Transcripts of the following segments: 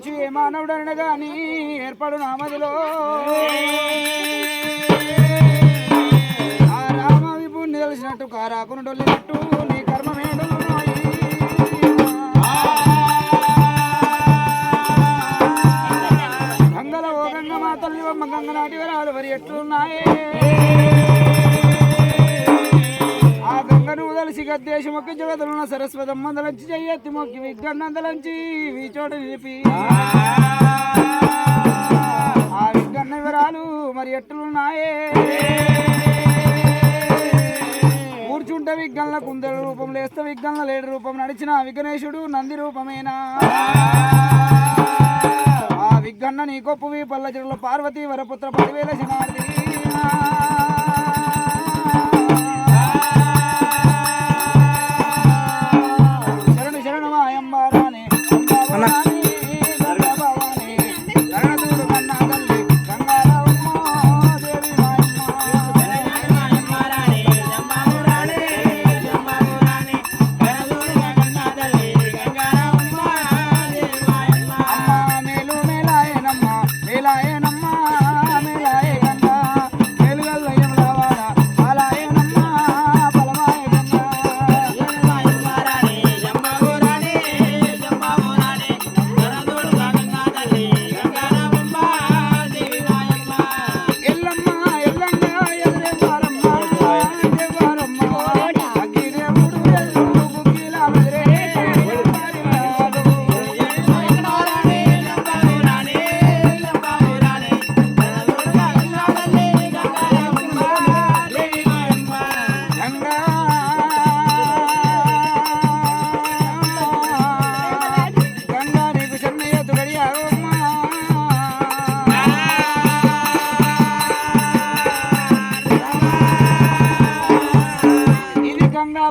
దేవుడన గాని ఏర్పడు నామదిలో ఆ రామ విభుని తెలిసినట్టు కారాకును డొల్లినట్టు నీ కర్మమేడు గంగల ఓ గంగ మా తల్లి గంగ నాటి వరాలు మరి ఎట్లున్నాయే? గంగను వదలిసి గద్దేశం మొక్కి జగదులున్న సరస్వతమ్మ దలంచి చెయ్యెత్తి మొక్కి విగ్గన్నందలంచి వీచోట నిలిపి. ఆ విగ్గన్న వివరాలు మరి ఎట్లున్నాయే? కూర్చుంటే విగ్గన్ల కుందల రూపం లేస్త విగ్గన్ల లేడు రూపం నడిచిన విఘ్నేశుడు నంది రూపమేనా? ఆ విగ్గన్న నీ గొప్పవి పల్ల చెడుల పార్వతి వరపుత్ర పదివేల శనార్థి అన్న.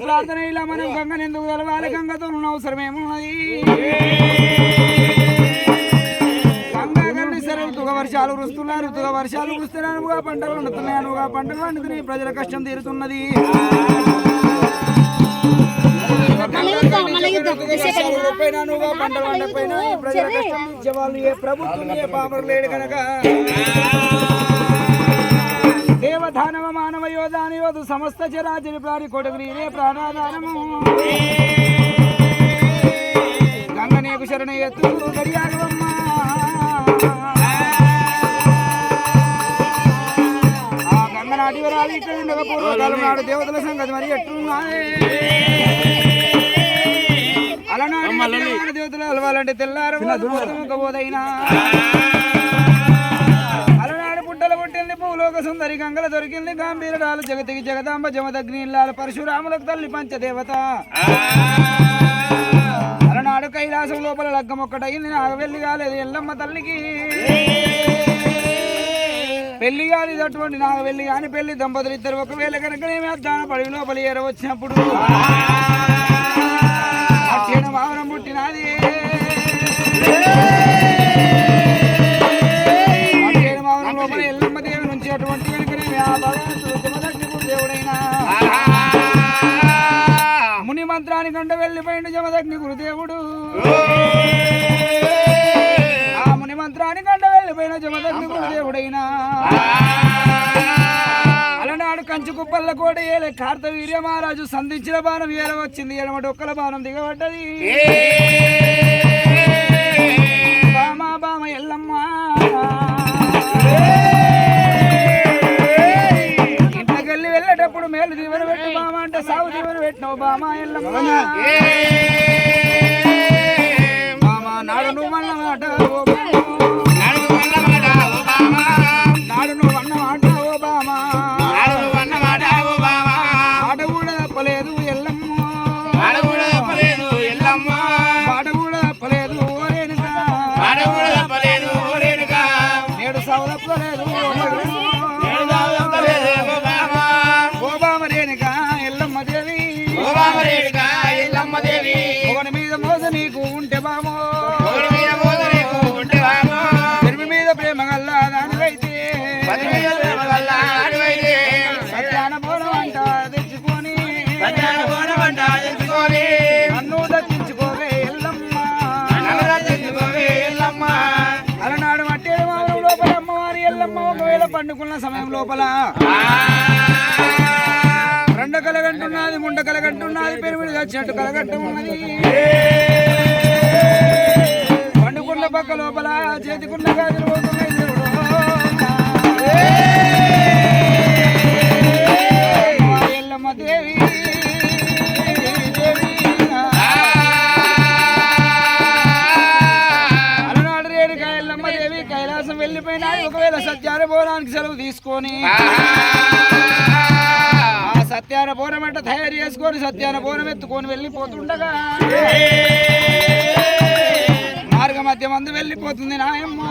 ప్రార్థన ఇలా మనం గంగని ఎందుకు తెలవాలి? గంగతో ఉన్న అవసరం ఏమున్నది? ఋతుగ వర్షాలు కురుస్తున్నాయి ఋతుగ వర్షాలు కురుస్తున్నానుగా పంటలు వండుతున్నాయి. అనుగా పంటలు వండుతున్నాయి. ప్రజల కష్టం తీరుతున్నది. పంటలు వండపోయినా ఈ ప్రజల కష్టం ఏ ప్రభుత్వం ఏ పామరు లేడు కనుక. దేవధానవ మానవ యోధాని యోధు సమస్త చరాచరి ప్రాణి కొడుకు నీరే ప్రాణాధారము గంగ నీకు శరణ ఎత్తు గడియాగవమ్మా నాటి వరాలు ఇక్కడ ఉండగా పూర్వకాలం నాడు దేవతల సంగతి మరి ఎట్లున్నాయే? అలనాడు దేవతలు అలవాలంటే తెల్లారు పోదైనా భూలోక సుందరి గంగల దొరికింది గంభీరడాలు. జగతికి జగదాంబ జమదగ్ని పరశురాములకు తల్లి పంచదేవత. అలనాడు కైలాసం లోపల లగ్గం ఒక్కటైంది నాకు వెళ్ళి కాలేదు ఎల్లమ్మ తల్లికి. పెళ్ళి కాదు అటువంటి నాకు వెళ్ళి కాని పెళ్ళి దంపతులు ఇద్దరు ఒకవేళ కనుక నేమే అద్దాన పడి లోపలి ఏర వచ్చినప్పుడు అట్టేన వావరం పుట్టినది. మంత్రానికంటే వెళ్ళిపోయిండు జమదగ్ని గురుదేవుడు. ఆ ముని మంత్రానికంటే వెళ్ళిపోయిన జమదగ్ని గురుదేవుడైనా. అలనాడు కంచు కుప్పల్ల కోట ఏలే కార్తవీర్య మహారాజు సంధించిన బాణం ఏల వచ్చింది. ఎడమటి ఒక్కల బాణం దిగబడ్డది. బామా బామ ఎల్లమ్మ. పెట్టినావు బామా ఎల్లమ్మ. బామా నాడు నువ్వు అన్న మాట ఓ పండుకున్న సమయం లోపల రెండు కలగంటున్నది ముండ కలగంటున్నది పెరుగుడు వచ్చినట్టు కలగట్టు ఉన్నది పండుకున్న పక్క లోపల చేతికున్న గాజులు సత్యార భవనానికి సెలవు తీసుకొని ఆ. సత్యాన బోనం అంటే తయారు చేసుకొని సత్యాన బోనం ఎత్తుకొని వెళ్ళిపోతుండగా మార్గ మధ్య మందు వెళ్ళిపోతుంది నాయమ్మ.